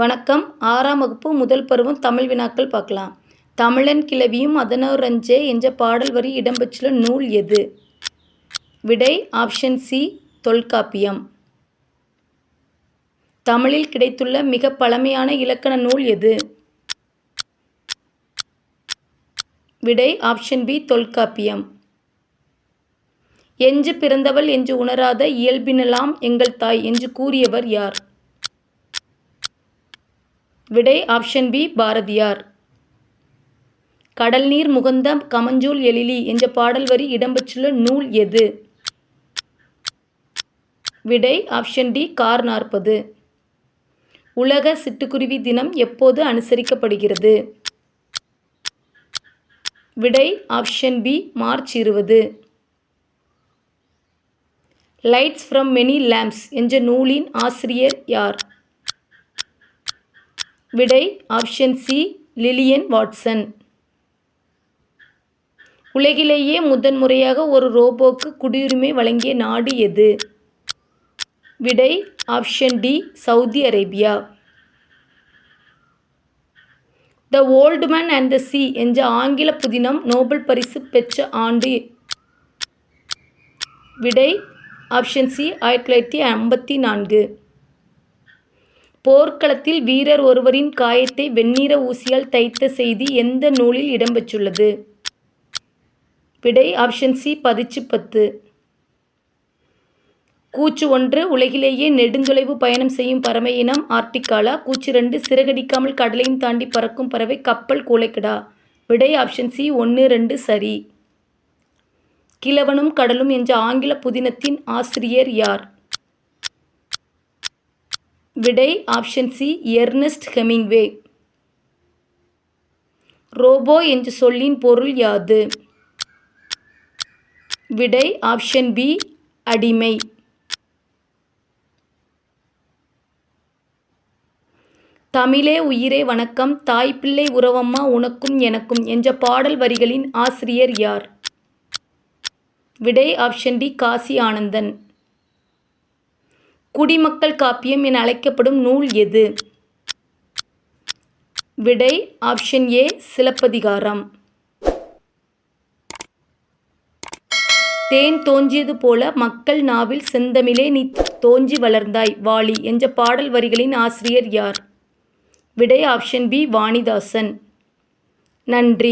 வணக்கம். ஆறாம் வகுப்பு முதல் பருவம் தமிழ் வினாக்கள் பார்க்கலாம். தமிழன் கிளவியும் அதனோரஞ்சே என்ற பாடல் வரி இடம்பெற்றுள்ள நூல் எது? விடை ஆப்ஷன் சி தொல்காப்பியம். தமிழில் கிடைத்துள்ள மிக பழமையான இலக்கண நூல் எது? விடை ஆப்ஷன் பி தொல்காப்பியம். எஞ்சு பிறந்தவள் என்று உணராத இயல்பினலாம் எங்கள் தாய் என்று கூறியவர் யார்? விடை ஆப்ஷன் பி பாரதியார். கடல் நீர் முகந்த கமஞ்சூல் எழிலி என்ற பாடல் வரி இடம்பெற்றுள்ள நூல் எது? விடை ஆப்ஷன் டி கார் நாற்பது. உலக சிட்டுக்குருவி தினம் எப்போது அனுசரிக்கப்படுகிறது? விடை ஆப்ஷன் பி மார்ச் இருபது. லைட்ஸ் ஃப்ரம் மெனி லேம்ப்ஸ் என்ற நூலின் ஆசிரியர் யார்? விடை ஆப்ஷன் சி லிலியன் வாட்சன். உலகிலேயே முதன்முறையாக ஒரு ரோபோக்கு குடியுரிமை வழங்கிய நாடு எது? விடை option D Saudi Arabia. The old man and the sea என்ற ஆங்கில புதினம் நோபல் பரிசு பெற்ற ஆண்டு. விடை ஆப்ஷன் சி ஆயிரத்தி தொள்ளாயிரத்தி ஐம்பத்தி நான்கு. போர்க்களத்தில் வீரர் ஒருவரின் காயத்தை வெண்ணிற ஊசியால் தைத்த செய்தி எந்த நூலில் இடம்பெற்றுள்ளது? விடை ஆப்ஷன் சி பதிச்சு பத்து. கூச்சு ஒன்று உலகிலேயே நெடுந்தொலைவு பயணம் செய்யும் பறவை இனம் ஆர்டிகாலா. கூச்சு ரெண்டு சிறகடிக்காமல் கடலையும் தாண்டி பறக்கும் பறவை கப்பல் கூலைக்கடா விடை ஆப்ஷன் சி ஒன்று ரெண்டு சரி. கிழவனும் கடலும் என்ற ஆங்கில புதினத்தின் ஆசிரியர் யார்? விடை option C Ernest Hemingway robot என்று சொல்லின் பொருள் யாது? விடை ஆப்ஷன் பி அடிமை. தமிழே உயிரே வணக்கம். தாய்ப்பிள்ளை உறவம்மா உனக்கும் எனக்கும் என்ற பாடல் வரிகளின் ஆசிரியர் யார்? விடை ஆப்ஷன் டி காசி ஆனந்தன். குடிமக்கள் காப்பியம் என அழைக்கப்படும் நூல் எது? விடை ஆப்ஷன் ஏ சிலப்பதிகாரம். தேன் தோன்றியது போல மக்கள் நாவில் செந்தமிழே நீ தோன்றி வளர்ந்தாய் வாலி என்ற பாடல் வரிகளின் ஆசிரியர் யார்? விடை ஆப்ஷன் பி வாணிதாசன். நன்றி.